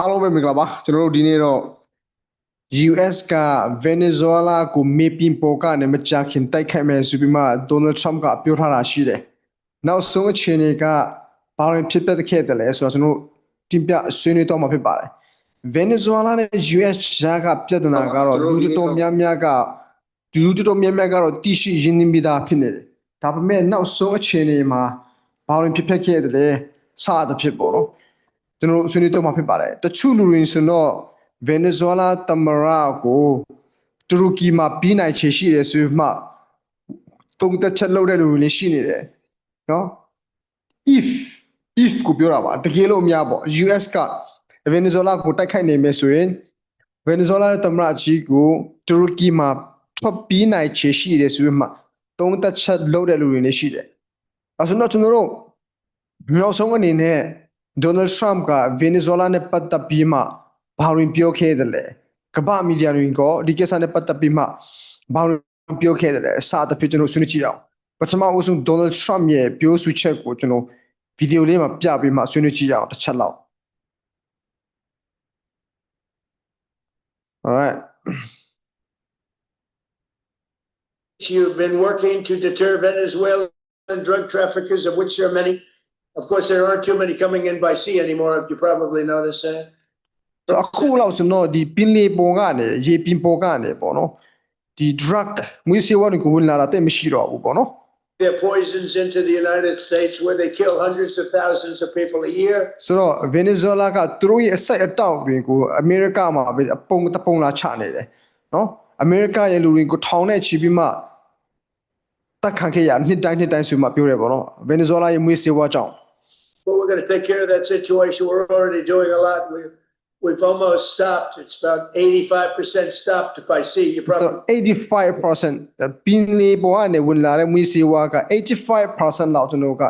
အားလုံးပဲမင်္ဂလာပါကျွန်တော်တို့ဒီနေ့တော့ US က Venezuela ကိုမေပင်ပေါ်ကနေမကြခင်တိုက်ခိုက်မယ်ဆိုပြီးမှ Donald Trump ကပြောထားတာရှိတယ်။နောက်ဆုံးအခြေအနေကဘာလို့ဖြစ်ပျက်ခဲ့တယ်လဲဆိုတော့ကျွန်တော်တို့တင်ပြဆွေးနွေးတော့မှာဖြစ်ပါတယ်။ Venezuela နဲ့ US ကြားကပြဿနာကတော့လူတော်တော်များများကလူတော်တော်များများကတော့တိရှိရင်းနှီးမိသားဖြစ်နေတယ်။ဒါပေမဲ့နောက်ဆုံးအခြေအနေမှာဘာလို့ဖြစ်ပျက်ခဲ့တယ်လဲစသဖြင့်ပေါ့နော်။ ကျွန်တော်တို့ဆွေးနွေးတော့မှာဖြစ်ပါတယ်တချို့လူတွေဆိုတော့ Venezuela တမရကိုတူရကီမှာပြီးနိုင်ချေရှိတယ်ဆိုမှတုံးတက်ချက်လုပ်တဲ့လူတွေလည်းရှိနေတယ်နော် if if ကိုပြောတာပါတကယ်လို့အများပေါ့ US က Venezuela ကိုတိုက်ခိုက်နေမယ်ဆိုရင် Venezuela တမရကြီးကိုတူရကီမှာထွက်ပြီးနိုင်ချေရှိတယ်ဆိုမှတုံးတက်ချက်လုပ်တဲ့လူတွေလည်းရှိတယ်အဲဆိုတော့ကျွန်တော်တို့နောက်ဆုံးအနေနဲ့ Donald Trump က Venezuela နဲ့ပတ်သက်ပြီးမှဘာဝင်ပြောခဲ့တယ်လဲကမ္ဘာမီဒီယာတွေကဒီကိစ္စနဲ့ပတ်သက်ပြီးမှဘာဝင်ပြောခဲ့တယ်လဲအစတစ်ဖြစ်ကျွန်တော်ဆွေးနွေးကြည့်အောင်ပထမအဆုံး Donald Trump ရဲ့ပြောဆိုချက်ကိုကျွန်တော်ဗီဒီယိုလေးမှာပြပြီးမှဆွေးနွေးကြည့်အောင်တစ်ချက်လောက် Alright You've been working to deter Venezuelan drug traffickers, of which there are many. Of course, there aren't too many coming in by sea anymore, you probably noticed that. အခုလောက်ကျွန်တော်ဒီပင်လေပေါ်ကနေရေပင်ပေါ်ကနေပေါ့နော်ဒီ drug မွေးစေဝါတွေကိုဝင်လာတာတိတ်မရှိတော့ဘူးပေါ့နော် Their poisons into the United States where they kill hundreds of thousands of people a year. ဆိုတော့ Venezuela ကသူတို့ရဲ့အဆက်အတောက်တွေကိုအမေရိကမှာပဲအပုံတပုံလာချနေတယ်နော်အမေရိကရဲ့လူတွေကိုထောင်နဲ့ချီပြီးမှတက်ခံခဲ့ရနှစ်တိုင်းနှစ်တိုင်းဆိုမှပြောတယ်ပေါ့နော် Venezuela ရဲ့မွေးစေဝါကြောင့် But we're gonna take care of that situation. We're already doing a lot. We, we've almost stopped. It's about eighty-five percent stopped by sea. You ဆိုတော့ probably, 85%ပင်လေပေါ်ကနေဝင်လာတဲ့မွေးစေဝါက85%လောက်ကျွန်တော်တို့က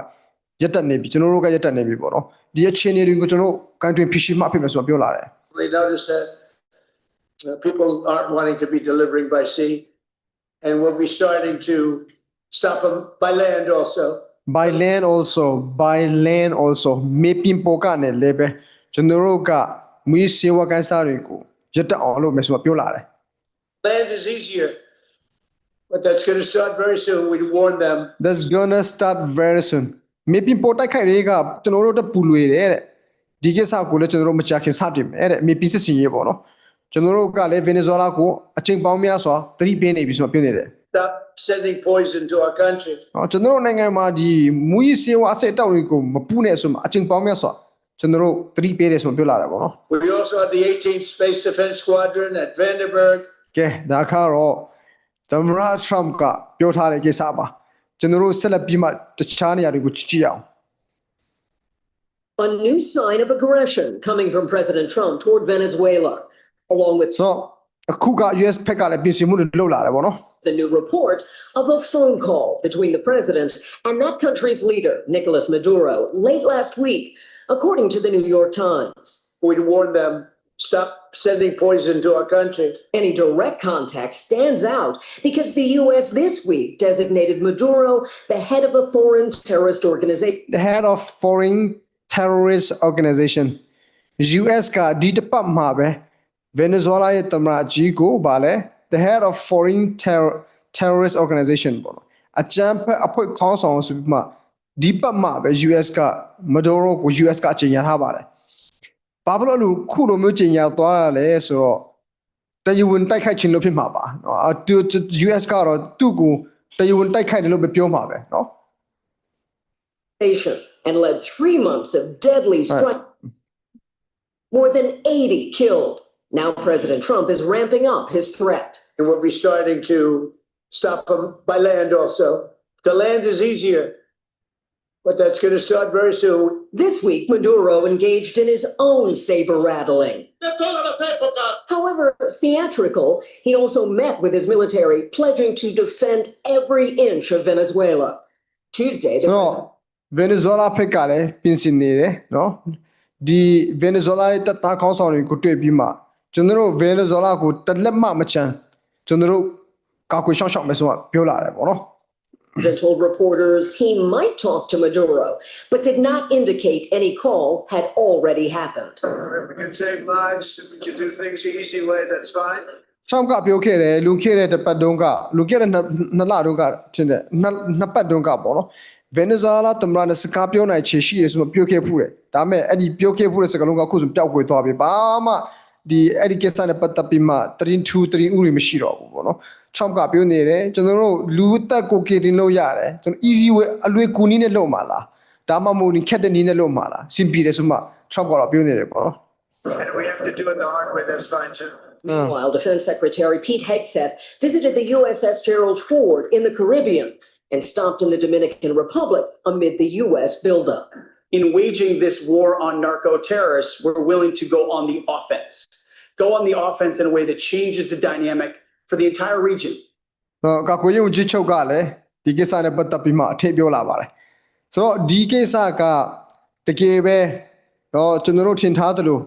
ရက်တက်နေပြီကျွန်တော်တို့ကရက်တက်နေပြီပေါ့နော်ဒီအခြေအနေတွေကိုကျွန်တော်တို့ကန်တွင်ဖြစ်ရှိမှဖြစ်မယ်ဆိုတော့ပြောလာတယ် we noticed that uh, people aren't wanting to be delivering by sea. And we'll be starting to stop them by land also. by land also by land also မေပင်ပေါ်ကနေလည်းပဲကျွန်တော်တို့ကမွေးစေဝါကန်စားတွေကိုရက်တက်အောင်လုပ်မယ်ဆိုတော့ပြောလာတယ် Land is easier, but that's going to start very soon. We warned them. that's gonna start very soon မေပင်ပေါ်တိုက်ခိုက်တွေကကျွန်တော်တို့တက်ပူလွေတယ်တဲ့ဒီကိစ္စကိုလည်းကျွန်တော်တို့မချခင်စတင်မယ်တဲ့မေပင်စစ်စင်ရေးပေါ့နော်ကျွန်တော်တို့ကလည်း Venezuela ကိုအချိန်ပေါင်းများစွာသတိပေးနေပြီဆိုတော့ပြောနေတယ် Stop sending poison to our country. နော်ကျွန်တော်တို့နိုင်ငံမှာဒီမူကြီးစေဝါအစစ်တောက်တွေကိုမပူနဲ့ဆိုမှအချိန်ပေါင်းများစွာကျွန်တော်တို့သတိပေးတယ်ဆိုမှပြောလာတယ်ပေါ့နော် We also have the 18th Space Defense Squadron at Vandenberg. ကဲဒါကတော့သမ္မတ Trump ကပြောထားတဲ့ကိစ္စပါကျွန်တော်တို့ဆက်လက်ပြီးမှတခြားနေရာတွေကိုကြည့်ကြည့်အောင် A new sign of aggression coming from President Trump toward Venezuela, along with ဆိုတော့အခုက US ဖက်ကလည်းပြင်ဆင်မှုတွေလုပ်လာတယ်ပေါ့နော် the new report of a phone call between the president and that country's leader, Nicolas Maduro, late last week, according to the New York Times. We warned them, stop sending poison to our country. Any direct contact stands out because the U.S. this week designated Maduro the head of a foreign terrorist organization. the head of foreign terrorist organization US ကဒီတစ်ပတ်မှာပဲ Venezuela ရဲ့သမ္မတကြီးကိုဗာလဲ the head of foreign terror terrorist organization ပေါ့နော်အကြမ်းဖက်အဖွဲ့ခေါင်းဆောင်ဆိုပြီးမှဒီပတ်မှာပဲ US က Maduro ကို US ကကြေညာထားပါတယ်ဘာဖြစ်လို့လူခုလိုမျိုးကြေညာသွားတာလဲဆိုတော့တရားဝင်တိုက်ခိုက်ခြင်းလို့ဖြစ်မှာပါเนาะအတူ US ကတော့သူ့ကိုတရားဝင်တိုက်ခိုက်တယ်လို့ပဲပြောမှာပဲเนาะ and led three months of deadly strike. More than 80 killed. Now President Trump is ramping up his threat. And we'll be starting to stop them by land also. The land is easier, but that's going to start very soon. This week, Maduro engaged in his own saber rattling. However, theatrical, he also met with his military, pledging to defend every inch of Venezuela. Tuesday. no Venezuela ဖက်ကလည်းပြင်ဆင်နေတယ်နော်ဒီ Venezuela ရဲ့တပ်သားခေါင်းဆောင်တွေကိုတွေ့ပြီးမှ ကျွန်တော်တို့ Venezuela ကိုတလက်မမချမ်းကျွန်တော်တို့ကာကွယ်ရှောက်ရှောက်မယ်ဆိုတော့ပြောလာတယ်ပေါ့နော် told reporters he might talk to Maduro, but did not indicate any call had already happened. If we can save lives, if we can do things the easy way, that's fine. Trump ကပြောခဲ့တယ်လူခဲ့တဲ့တစ်ပတ်တုန်းကလူခဲ့တဲ့နှစ်နှစ်လတုန်းကချင်းတဲ့နှစ်နှစ်ပတ်တုန်းကပေါ့နော်ဗင်နီဇွဲလားသမ္မတနဲ့စကားပြောနိုင်ချေရှိရဆိုမှပြောခဲ့ဖူးတယ်ဒါပေမဲ့အဲ့ဒီပြောခဲ့ဖူးတဲ့စကားလုံးကအခုဆိုပျောက်ကွယ်သွားပြီဘာမှ ဒီအဲ့ဒီကိစ္စနဲ့ပတ်သက်ပြီးမှ32 3ဥတွေမရှိတော့ဘူးပေါ့နော် Trump ကပြောနေတယ်ကျွန်တော်တို့လူအသက်ကိုကေတင်လို့ရတယ်ကျွန်တော် easy way အလွယ်ကူနည်းနဲ့လုပ်မှာလားဒါမှမဟုတ်ခက်တဲ့နည်းနဲ့လုပ်မှာလားစင်ပြေတယ်ဆိုမှ Trump ကတော့ပြောနေတယ်ပေါ့နော် And we have to do it the hard way, that's fine too. Meanwhile, Defense Secretary Pete Hegseth visited the USS Gerald Ford in the Caribbean and stopped in the Dominican Republic amid the U.S. buildup. In waging this war on narco terrorists, we're willing to go on the offense. Go on the offense in a way that changes the dynamic for the entire region. တော့ကာကွယ်ရေးဝန်ကြီးချုပ်ကလည်းဒီကိစ္စနဲ့ပတ်သက်ပြီးမှအထည့်ပြောလာပါတယ်ဆိုတော့ဒီကိစ္စကတကယ်ပဲတော့ကျွန်တော်တို့ထင်ထားသလို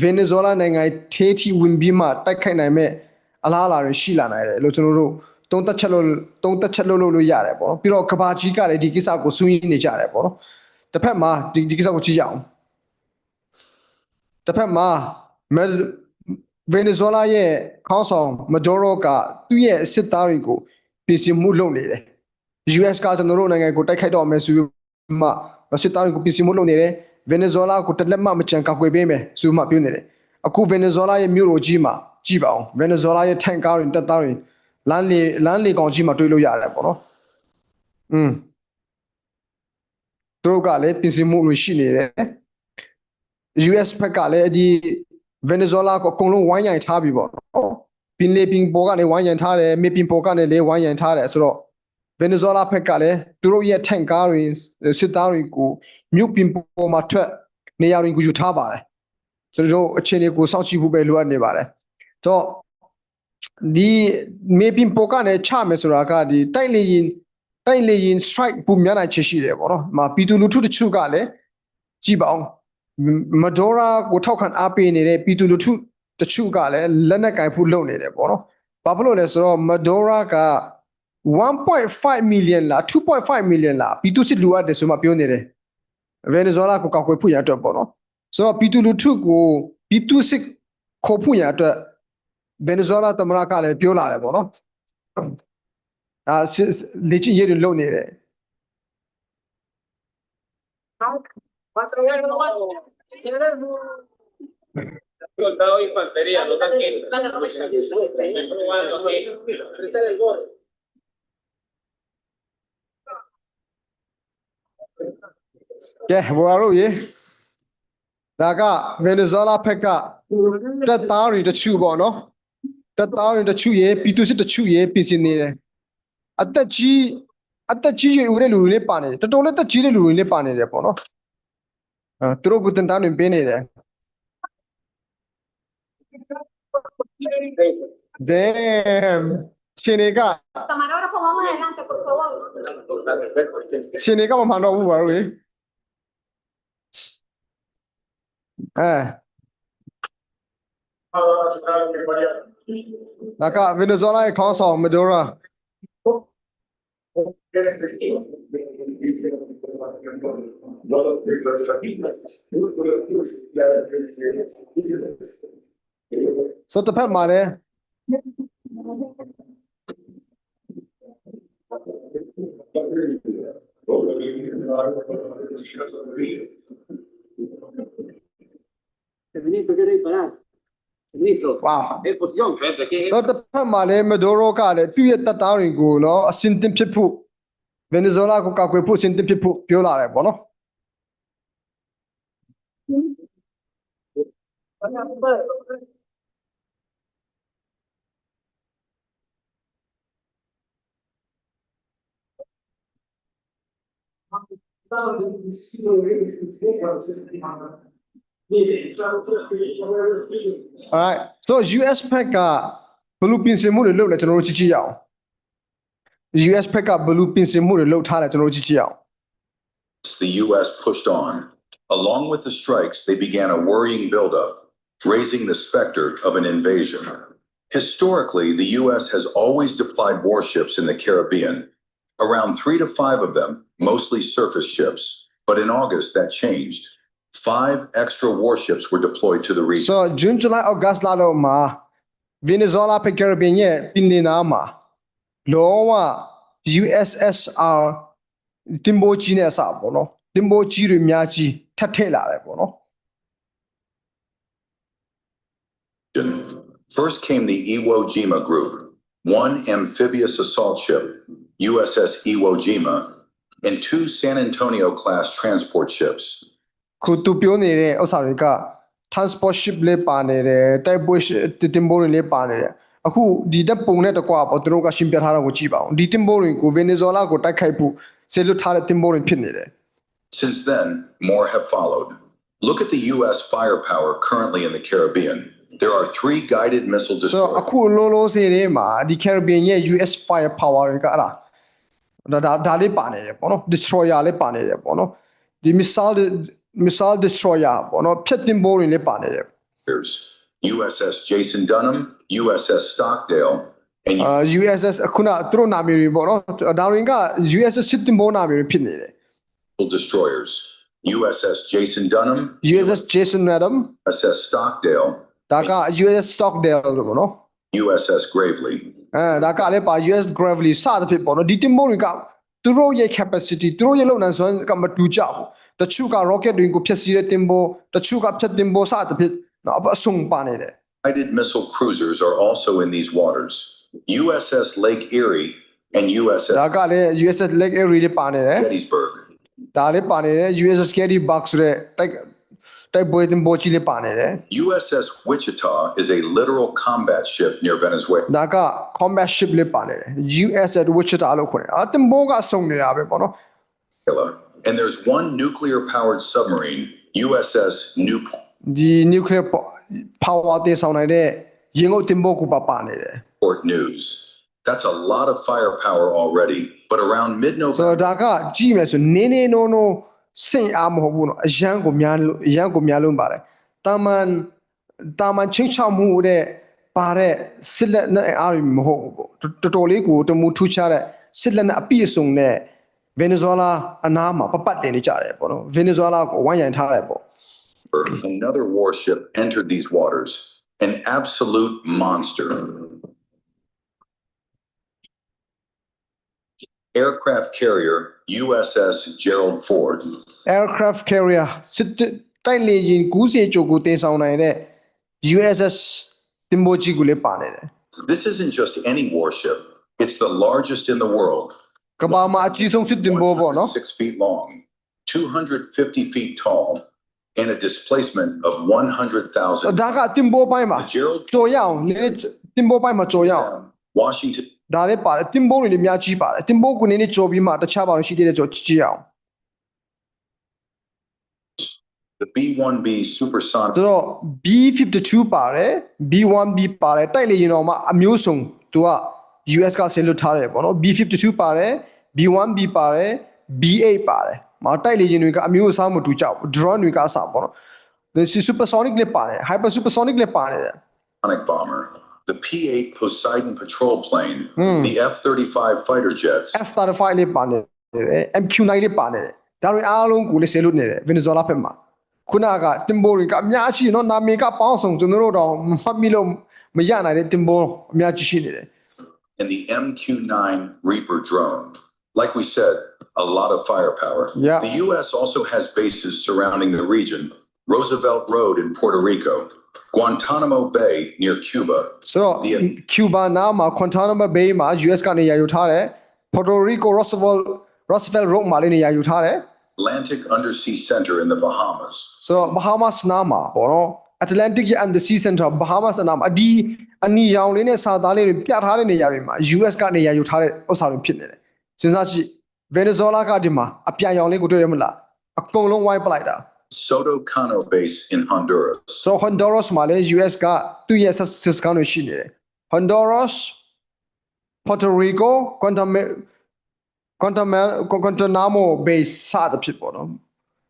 ဗင်နီဇွဲလားနိုင်ငံထေးထီဝင်ပြီးမှတိုက်ခိုက်နိုင်မဲ့အလားအလာတွေရှိလာနိုင်တယ်လို့ကျွန်တော်တို့တုံးသက်ချက်လို့တုံးသက်ချက်လို့လို့လို့ရတယ်ပေါ့နော်ပြီးတော့ကဘာကြီးကလည်းဒီကိစ္စကိုဆွေးနွေးနေကြတယ်ပေါ့နော် တစ်ဖက်မှာဒီဒီကိစ္စကိုကြည့်ရအောင်တစ်ဖက်မှာမဲဗင်နီဇွဲလားရဲ့ခေါင်းဆောင်မဒိုရိုကသူ့ရဲ့စစ်သားတွေကိုပြင်ဆင်မှုလုပ်နေတယ် US ကကျွန်တော်တို့နိုင်ငံကိုတိုက်ခိုက်တော့မယ်ဆိုပြီးမှစစ်သားတွေကိုပြင်ဆင်မှုလုပ်နေတယ်ဗင်နီဇွဲလားကိုတစ်လက်မှမချန်ကောက်ွယ်ပေးမယ်ဆိုမှပြောနေတယ်အခုဗင်နီဇွဲလားရဲ့မြို့တော်ကြီးမှာကြည့်ပါအောင်ဗင်နီဇွဲလားရဲ့ထန်ကားတွေတက်သားတွေလမ်းလေလမ်းလေကောင်ကြီးမှာတွေ့လို့ရတယ်ပေါ့နော်อืม သူတို့ကလည်းပြင်ဆင်မှုတွေရှိနေတယ် US ဘက်ကလည်းဒီဗင်နီဇွဲလားကိုအကုန်လုံးဝိုင်းရိုင်ထားပြီပေါ့နော်ပင်လေပင်ပေါ်ကနေဝိုင်းရိုင်ထားတယ်မေပင်ပေါ်ကနေလည်းဝိုင်းရိုင်ထားတယ်ဆိုတော့ဗင်နီဇွဲလားဘက်ကလည်းသူတို့ရဲ့ထန်ကားတွေစစ်သားတွေကိုမြို့ပြင်ပေါ်မှာထွက်နေရာတွေကိုယူထားပါတယ်ကျွန်တော်တို့အခြေအနေကိုစောင့်ကြည့်ဖို့ပဲလိုအပ်နေပါတယ်တော့ဒီမေပင်ပေါ်ကနေချမယ်ဆိုတာကဒီတိုက်လေရင် တိုက်လေရင် strike ပုံများနိုင်ချေရှိတယ်ပေါ့နော်။မာပီတူလူထုတချို့ကလည်းကြည်ပါအောင်မဒိုရာကိုထောက်ခံအားပေးနေတဲ့ပီတူလူထုတချို့ကလည်းလက်နက်ကင်ဖို့လုပ်နေတယ်ပေါ့နော်။ဘာဖြစ်လို့လဲဆိုတော့မဒိုရာက1.5 million လား2.5 million လားပီတူစစ်လူအပ်တယ်ဆိုမှပြောနေတယ်ဗင်နီဇွဲလားကိုကောက်ွယ်ဖို့ရအတွက်ပေါ့နော်ဆိုတော့ပီတူလူထုကိုပီတူစစ်ခေါ်ဖို့ရအတွက်ဗင်နီဇွဲလားသမ္မတကလည်းပြောလာတယ်ပေါ့နော် ဒါစစ်လေ့ကျင့်ရေးတွေလုပ်နေတယ် soldado de infantería, no tanque. Probando aquí. ကဲဘောရတို့ရေဒါကဗင်နီဇွဲလားဖက်ကတက်သားတွေတချို့ပေါ့နော်တက်သားတွေတချို့ရေပီတူစစ်တချို့ရေပြင်ဆင်နေတယ် အသက်ကြီးအသက်ကြီးရွယ်ဦးတဲ့လူတွေလည်းပါနေတယ်တော်တော်လေးတက်ကြီးတဲ့လူတွေလည်းပါနေတယ်ပေါ့နော်အဲသူတို့ကတင်တန်းတွေပေးနေတယ် Damn ရှင်တွေက Camarógrafo, vamos adelante, por favor. ရှင်တွေကမမှန်တော့ဘူးပါတို့ရေအဲဒါကဗင်နီဇွဲလားရဲ့ခေါင်းဆောင်မဒိုရာ ဆိုတော့တစ်ဖက်မှာ လည်း Ministro, quiere disparar. Ministro, ဝါ en posición. Frente, ¿qué es? တော့တစ်ဖက်မှာလည်းမဒိုရိုကလည်းသူ့ရဲ့တပ်သားတွေကိုနော်အစင်တင်ဖြစ်ဖို့ဗင်နီဇွဲလားကိုကောက်ွယ်ဖို့အစင်တင်ဖြစ်ဖို့ပြောလာတယ်ပေါ့နော် alright so US ဘက်ကဘယ်လူပြင်ဆင်မှုတွေလုပ်လဲကျွန်တော်တို့ကြည့်ကြည့်ရအောင် US ဘက်ကဘယ်လူပြင်ဆင်မှုတွေလုပ်ထားလဲကျွန်တော်တို့ကြည့်ကြည့်ရအောင် the U.S. pushed on. Along with the strikes, they began a worrying buildup, raising the specter of an invasion. Historically, the U.S. has always deployed warships in the Caribbean, around three to five of them, mostly surface ships. But in August, that changed. Five extra warships were deployed to the region. so June July August လတော့မှာ Venezuela ဖက် Caribbean ရဲ့ပြည်နေနာမှာလောက USSR တင်ပိုကြီးနဲ့အစပေါ့နော်တင်ပိုကြီးတွေအများကြီးထပ်ထည့်လာတယ်ပေါ့နော် First came the Iwo Jima Group, one amphibious assault ship, USS Iwo Jima, and two San Antonio class transport ships. ခုသူပြောနေတဲ့ဥစ္စာတွေက transport ship လေးပါနေတယ်တိုက်ပွဲတင်ပိုတွေလေးပါနေတယ်အခုဒီတက်ပုံနဲ့တကွာပေါ့သူတို့ကရှင်းပြထားတာကိုကြည့်ပါအောင်ဒီတင်ပိုတွေကို Venezuela ကိုတိုက်ခိုက်ဖို့ဆေလွတ်ထားတဲ့တင်ပိုတွေဖြစ်နေတယ် Since then, more have followed. Look at the U.S. firepower currently in the Caribbean. There are three guided missile ဆိုတော့ destroyers. အခုလောလောဆယ်ထဲမှာဒီ Caribbean ရဲ့ US fire power တွေကအဲ့ဒါဒါဒါဒါလေးပါနေတယ်ပေါ့နော် destroyer လေးပါနေတယ်ပေါ့နော်ဒီ missile missile destroyer ပေါ့နော်ဖြတ်တင်ပိုတွေလေးပါနေတယ် USS Jason Dunham, USS Stockdale, and အာ USS အခုနသူတို့နာမည်တွေပေါ့နော်ဒါတွေက USS စစ်တင်ပိုနာမည်တွေဖြစ်နေတယ် naval destroyers. USS Jason Dunham, USS Jason Madam USS Stockdale, ဒါက USS Stockdale လို့ပေါ့နော် USS Gravely. အဲဒါကလည်းပါ US Gravely စသဖြင့်ပေါ့နော်ဒီတင်ပိုတွေကသူတို့ရဲ့ capacity သူတို့ရဲ့လုပ်နိုင်စွမ်းကမတူကြဘူး တချို့က rocket တွေကိုဖျက်ဆီးတဲ့တင်ပိုတချို့ကဖြတ်တင်ပိုစသဖြင့်နော်အဆုံပါနေတယ် Guided missile cruisers are also in these waters. USS Lake Erie and ဒါ USS ကလည်း USS Lake Erie တွေပါနေတယ် Gettysburg. ဒါလည်းပါနေတယ် USS Gettysburg ဆိုတဲ့တိုက်တိုက်ပွဲတင်ပိုကြီးလည်းပါနေတယ် USS Wichita is a literal combat ship near Venezuela. ဒါက combat ship လေးပါနေတယ် USS Wichita လို့ခေါ်တယ်အတင်ပိုကစုံနေတာပဲပေါ့နော် And there's one nuclear powered submarine, USS Newport ဒီ nuclear po- power တင်ဆောင်နိုင်တဲ့ရင်ငုတ်တင်ပိုကူပါပါနေတယ် News. That's a lot of firepower already, but around mid ဆိုတော့ November, ဒါကကြည့်မယ်ဆိုနင်းနေနိုးနိုးစင်အားမဟုတ်ဘူးနော်အရန်ကိုများလို့အ ရန်ကိုများလုံးပါတယ်တာမန်တာမန်ချင်းချောက်မှုတဲ့ပါတဲ့စစ်လက်နဲ့အားရမဟုတ်ဘူးပေါ့တော်တော်လေးကိုတမူထူးခြားတဲ့စစ်လက်နဲ့အပြည့်အစုံနဲ့ဗင်နီဇွဲလားအနားမှာပပတ်တင်နေကြတယ်ပေါ့နော်ဗင်နီဇွဲလားကိုဝိုင်းရံထားတယ်ပေါ့ another warship entered these waters, an absolute monster. Aircraft carrier USS Gerald Ford aircraft carrier စစ်တိုက်လေယာဉ်90ကျော်ကိုတင်ဆောင်နိုင်တဲ့ USS တင်ပိုကြီးကိုလည်းပါနေတယ် This isn't just any warship, it's the largest in the world. ကမ္ဘာမှာအကြီးဆုံးစစ်တင်ပိုပေါ့နော် Six feet long, 250 feet tall, and a displacement of 100,000. ဒါကတင်ပိုပိုင်းမှာ The Gerald ကြော်ရအောင်နည်းနည်းတင်ပိုပိုင်းမှာကြော်ရအောင် Washington ဒါလည်းပါတယ်တင်ပိုတွေလည်းအများကြီးပါတယ်တင်ပိုကိုနည်းနည်းကြော်ပြီးမှတခြားပါလို့ရှိသေးတဲ့ကြော်ကြည့်ကြည့်အောင် the B-1B supersonic ဆိုတော့ B52 ပါတယ် B1B ပါတယ်တိုက်လေယာဉ်တော်မှာအမျိုးစုံသူက US ကဆင်လွတ်ထားတယ်ပေါ့နော် B52 ပါတယ် B1B ပါတယ် B8 ပါတယ်မတိုက်လေယာဉ်တွေကအမျိုးအစားမတူကြဘူး drone တွေကအစားပေါ့နော်ဒီ supersonic လည်းပါတယ် hyper supersonic လည်းပါတယ် bomber, the P-8 Poseidon patrol plane, Hmm. the F-35 fighter jets, F35 လေးပါနေတယ် MQ9 လေးပါနေတယ်ဒါတွေအားလုံးကိုလည်းဆယ်လို့နေတယ် Venezuela ဘက်မှာခုနကတင်ပိုတွေကအများကြီးနော်နာမည်ကပေါင်းစုံကျွန်တော်တို့တော့မမှတ်မိလို့မရနိုင်တဲ့တင်ပိုအများကြီးရှိနေတယ် and the MQ-9 Reaper drone. Like we said, a lot of firepower. Yeah. The U.S. also has bases surrounding the region, Roosevelt Road in Puerto Rico, Guantanamo Bay near Cuba, ဆိုတော့ The- Cuba နားမှာ Guantanamo Bay မှာ US ကနေရာယူထားတယ် Puerto Rico Roosevelt Roosevelt Road မှာလည်းနေရာယူထားတယ် Atlantic Undersea Center in the Bahamas, ဆိုတော့ Bahamas နားမှာပေါ့နော် Atlantic and the Sea Center Bahamas နားမှာအဒီအနီရောင်လေးနဲ့စာသားလေးတွေပြထားတဲ့နေရာတွေမှာ US ကနေရာယူထားတဲ့ဥစ္စာတွေဖြစ်နေတယ် စဉ်းစားကြည့် Venezuela ကဒီမှာအပြာရောင်လေးကိုတွေ့ရမလားအကုန်လုံးဝိုင်းပလိုက်တာ Soto Cano Base in Honduras, ဆိုတော့ Honduras မှာလည်း US ကသူ့ရဲ့ sys ကန်တွေရှိနေတယ် Honduras Puerto Rico Guantanamo Guantanamo Guantanamo Bay စသဖြင့်ပေါ့နော်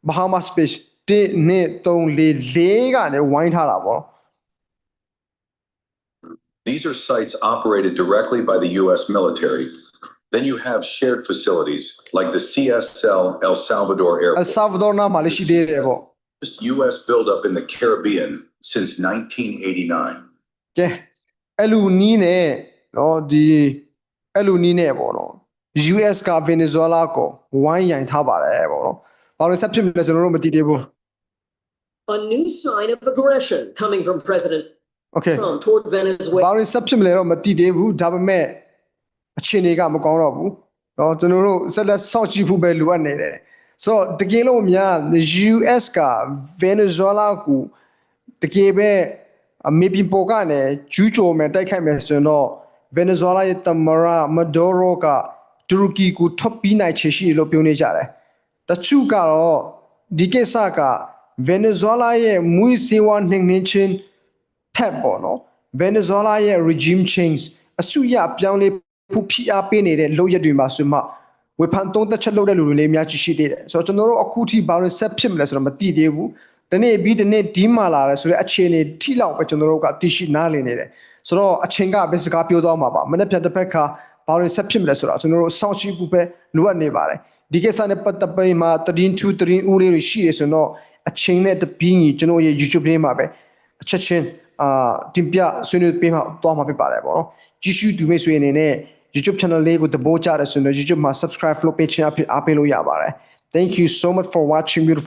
Bahamas Base 1 2 3 4 4ကနေဝိုင်းထားတာပေါ့ These are sites operated directly by the U.S. military. Then you have shared facilities like the CSL El Salvador အ Airport. ဆာဗဒေါနာမှာလည်းရှိသေးတယ်ပေါ့ Just U.S. buildup in the Caribbean since 1989. ကဲအဲ့လူနီးနဲ့နော်ဒီအဲ့လူနီးနဲ့ပေါ့နော် US က Venezuela ကိုဝိုင်းရိုင်ထားပါတယ်ပေါ့နော်ဘာလို့ဆက်ဖြစ်မလဲကျွန်တော်တို့မသိသေးဘူး A new sign of aggression coming from President Okay Trump toward Venezuela. ဘာလို့ဆက်ဖြစ်မလဲတော့မသိသေးဘူးဒါပေမဲ့ အခြေအနေကမကောင်းတော့ဘူးเนาะကျွန်တော်တို့ဆက်လက်စောင့်ကြည့်ဖို့ပဲလိုအပ်နေတယ်ဆိုတော့တကယ်လို့များ US က Venezuela ကိုတကယ်ပဲအမေပင်ပေါ်ကနေကျူးကျော်မယ်တိုက်ခိုက်မယ်ဆိုရင်တော့ Venezuela ရဲ့တမရ Maduro ကတူရကီကိုထွက်ပြီးနိုင်ချေရှိတယ်လို့ပြောနေကြတယ်တချို့ကတော့ဒီကိစ္စက Venezuela ရဲ့မွေးစေဝါနှိမ်နှင်းခြင်း ထက်ပေါ့နော် Venezuela ရဲ့ regime change အစုရအပြောင်းလဲ ဖူဖိအားပေးနေတဲ့လုပ်ရက်တွေမှာဆိုမှဝေဖန်သုံးသက်ချက်လုပ်တဲ့လူတွေလည်းအများကြီးရှိသေးတယ်ဆိုတော့ကျွန်တော်တို့အခုထိဘာလို့ဆက်ဖြစ်မလဲဆိုတော့မသိသေးဘူးဒီနေ့ပြီးဒီနေ့ဒီမှလာတယ်ဆိုတော့အခြေအနေထိလောက်ပဲကျွန်တော်တို့ကသိရှိနားလည်နေတယ်ဆိုတော့အချိန်ကပဲစကားပြောသွားမှာပါမနေ့ပြန်တစ်ဖက်ကဘာလို့ဆက်ဖြစ်မလဲဆိုတော့ကျွန်တော်တို့စောင့်ကြည့်ဖို့ပဲလိုအပ်နေပါတယ်ဒီကိစ္စနဲ့ပတ်သက်ပြီးမှသတင်း2သတင်းဦးလေးတွေရှိတယ်ဆိုတော့အချိန်နဲ့တပင်းကြီးကျွန်တော်ရဲ့ YouTube လေးမှာပဲအချက်ချင်းအာတင်ပြဆွေးနွေးပေးမှသွားမှာဖြစ်ပါတယ်ပေါ့နော်ကြည့်ရှုသူမိတ်ဆွေအနေနဲ့ YouTube channel လေးကိုတဘောကြတယ်ဆိုတော့ YouTube မှာ subscribe လုပ်ပေးချင်အဖြစ်အားပေးလို့ရပါတယ် Thank you so much for watching beautiful